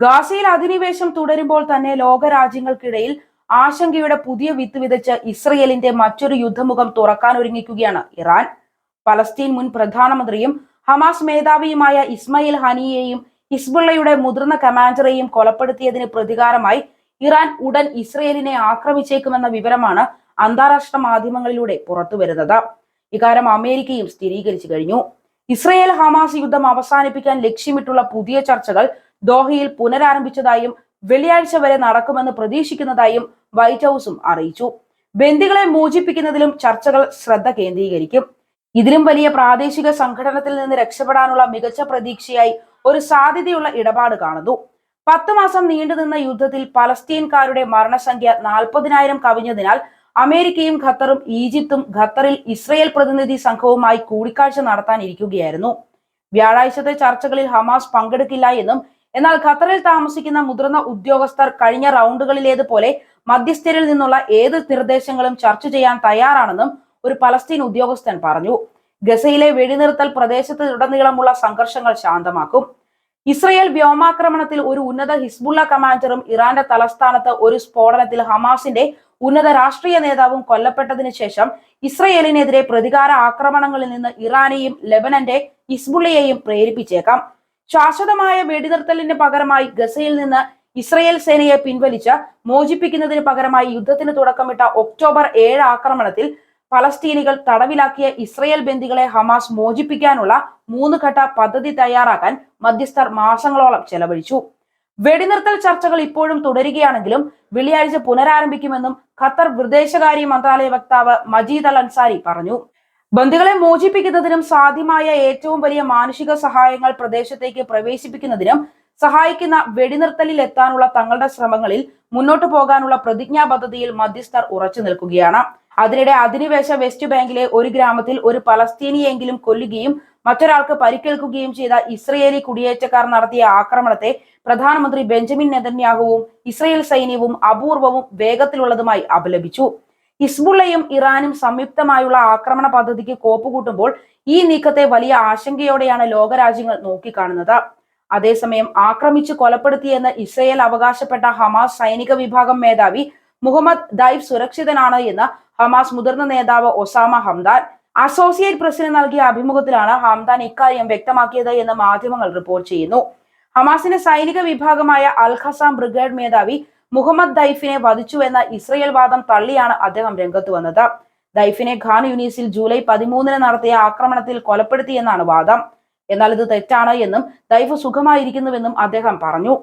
ഗാസയിൽ അധിനിവേശം തുടരുമ്പോൾ തന്നെ ലോകരാജ്യങ്ങൾക്കിടയിൽ ആശങ്കയുടെ പുതിയ വിത്ത് വിതച്ച് ഇസ്രയേലിന്റെ മറ്റൊരു യുദ്ധമുഖം തുറക്കാൻ ഒരുങ്ങിക്കുകയാണ് ഇറാൻ. പലസ്തീൻ മുൻ പ്രധാനമന്ത്രിയും ഹമാസ് മേധാവിയുമായ ഇസ്മയിൽ ഹനിയെയും ഹിസ്ബുള്ളയുടെ മുതിർന്ന കമാൻഡറേയും കൊലപ്പെടുത്തിയതിന് പ്രതികാരമായി ഇറാൻ ഉടൻ ഇസ്രയേലിനെ ആക്രമിച്ചേക്കുമെന്ന വിവരമാണ് അന്താരാഷ്ട്ര മാധ്യമങ്ങളിലൂടെ പുറത്തുവരുന്നത് ഇക്കാര്യം അമേരിക്കയും സ്ഥിരീകരിച്ചു കഴിഞ്ഞു. ഇസ്രയേൽ ഹമാസ് യുദ്ധം അവസാനിപ്പിക്കാൻ ലക്ഷ്യമിട്ടുള്ള പുതിയ ചർച്ചകൾ ദോഹയിൽ പുനരാരംഭിച്ചതായും വെള്ളിയാഴ്ച വരെ നടക്കുമെന്ന് പ്രതീക്ഷിക്കുന്നതായും വൈറ്റ് ഹൌസും അറിയിച്ചു. ബന്ദികളെ മോചിപ്പിക്കുന്നതിലും ചർച്ചകൾ ശ്രദ്ധ കേന്ദ്രീകരിക്കും. ഇതിലും വലിയ പ്രാദേശിക സംഘടനത്തിൽ നിന്ന് രക്ഷപ്പെടാനുള്ള മികച്ച പ്രതീക്ഷയായി ഒരു സാധ്യതയുള്ള ഇടപാട് കാണുന്നു. പത്ത് മാസം നീണ്ടുനിന്ന യുദ്ധത്തിൽ പലസ്തീൻകാരുടെ മരണസംഖ്യ നാൽപ്പതിനായിരം കവിഞ്ഞതിനാൽ അമേരിക്കയും ഖത്തറും ഈജിപ്തും ഖത്തറിൽ ഇസ്രയേൽ പ്രതിനിധി സംഘവുമായി കൂടിക്കാഴ്ച നടത്താനിരിക്കുകയായിരുന്നു. വ്യാഴാഴ്ചത്തെ ചർച്ചകളിൽ ഹമാസ് പങ്കെടുക്കില്ല എന്നും എന്നാൽ ഖത്തറിൽ താമസിക്കുന്ന മുതിർന്ന ഉദ്യോഗസ്ഥർ കഴിഞ്ഞ റൗണ്ടുകളിലേതുപോലെ മധ്യസ്ഥരിൽ നിന്നുള്ള ഏത് നിർദ്ദേശങ്ങളും ചർച്ച ചെയ്യാൻ തയ്യാറാണെന്നും ഒരു പലസ്തീൻ ഉദ്യോഗസ്ഥൻ പറഞ്ഞു. ഗസയിലെ വെടിനിർത്തൽ പ്രദേശത്ത് ഉടനീളമുള്ള സംഘർഷങ്ങൾ ശാന്തമാക്കും. ഇസ്രയേൽ വ്യോമാക്രമണത്തിൽ ഒരു ഉന്നത ഹിസ്ബുള്ള കമാൻഡറും ഇറാന്റെ തലസ്ഥാനത്ത് ഒരു സ്ഫോടനത്തിൽ ഹമാസിന്റെ ഉന്നത രാഷ്ട്രീയ നേതാവും കൊല്ലപ്പെട്ടതിനു ശേഷം ഇസ്രയേലിനെതിരെ പ്രതികാര ആക്രമണങ്ങളിൽ നിന്ന് ഇറാനെയും ലെബനന്റെ ഹിസ്ബുള്ളയെയും പ്രേരിപ്പിച്ചേക്കാം. ശാശ്വതമായ വെടിനിർത്തലിന് പകരമായി ഗസയിൽ നിന്ന് ഇസ്രയേൽ സേനയെ പിൻവലിച്ച് മോചിപ്പിക്കുന്നതിന് പകരമായി യുദ്ധത്തിന് തുടക്കമിട്ട ഒക്ടോബർ ഏഴ് ആക്രമണത്തിൽ പലസ്തീനികൾ തടവിലാക്കിയ ഇസ്രയേൽ ബന്ദികളെ ഹമാസ് മോചിപ്പിക്കാനുള്ള മൂന്ന് ഘട്ട പദ്ധതി തയ്യാറാക്കാൻ മധ്യസ്ഥർ മാസങ്ങളോളം ചെലവഴിച്ചു. വെടിനിർത്തൽ ചർച്ചകൾ ഇപ്പോഴും തുടരുകയാണെങ്കിലും വെള്ളിയാഴ്ച പുനരാരംഭിക്കുമെന്നും ഖത്തർ വിദേശകാര്യ മന്ത്രാലയ വക്താവ് മജീദ് അൽ അൻസാരി പറഞ്ഞു. ബന്ദികളെ മോചിപ്പിക്കുന്നതിനും സാധ്യമായ ഏറ്റവും വലിയ മാനുഷിക സഹായങ്ങൾ പ്രദേശത്തേക്ക് പ്രവേശിപ്പിക്കുന്നതിനും സഹായിക്കുന്ന വെടിനിർത്തലിൽ എത്താനുള്ള തങ്ങളുടെ ശ്രമങ്ങളിൽ മുന്നോട്ടു പോകാനുള്ള പ്രതിജ്ഞാബദ്ധതയിൽ മധ്യസ്ഥർ ഉറച്ചു നിൽക്കുകയാണ്. അതിനിടെ അധിനിവേശ വെസ്റ്റ് ബാങ്കിലെ ഒരു ഗ്രാമത്തിൽ ഒരു പലസ്തീനിയെങ്കിലും കൊല്ലുകയും മറ്റൊരാൾക്ക് പരിക്കേൽക്കുകയും ചെയ്ത ഇസ്രയേലി കുടിയേറ്റക്കാർ നടത്തിയ ആക്രമണത്തെ പ്രധാനമന്ത്രി ബെഞ്ചമിൻ നെതന്യാഹുവും ഇസ്രയേൽ സൈന്യവും അപൂർവവും വേഗത്തിലുള്ളതുമായി അപലപിച്ചു. ഹിസ്ബുള്ളയും ഇറാനും സംയുക്തമായുള്ള ആക്രമണ പദ്ധതിക്ക് കോപ്പുകൂട്ടുമ്പോൾ ഈ നീക്കത്തെ വലിയ ആശങ്കയോടെയാണ് ലോകരാജ്യങ്ങൾ നോക്കിക്കാണുന്നത്. അതേസമയം ആക്രമിച്ചു കൊലപ്പെടുത്തിയെന്ന് ഇസ്രയേൽ അവകാശപ്പെട്ട ഹമാസ് സൈനിക വിഭാഗം മേധാവി മുഹമ്മദ് ദൈഫ് സുരക്ഷിതനാണ് എന്ന് ഹമാസ് മുതിർന്ന നേതാവ് ഒസാമ ഹംദാൻ. അസോസിയേറ്റ് പ്രസിന് നൽകിയ അഭിമുഖത്തിലാണ് ഹംദാൻ ഇക്കാര്യം വ്യക്തമാക്കിയത് എന്ന് മാധ്യമങ്ങൾ റിപ്പോർട്ട് ചെയ്യുന്നു. ഹമാസിന്റെ സൈനിക വിഭാഗമായ അൽ ഹസാം ബ്രിഗേഡ് മേധാവി മുഹമ്മദ് ദൈഫിനെ വധിച്ചു എന്ന ഇസ്രയേൽ വാദം തള്ളിയാണ് അദ്ദേഹം രംഗത്ത് വന്നത്. ദൈഫിനെ ഖാൻ യൂനീസിൽ ജൂലൈ പതിമൂന്നിന് നടത്തിയ ആക്രമണത്തിൽ കൊലപ്പെടുത്തിയെന്നാണ് വാദം. എന്നാൽ ഇത് തെറ്റാണ് എന്നും ദൈഫ് സുഖമായിരിക്കുന്നുവെന്നും അദ്ദേഹം പറഞ്ഞു.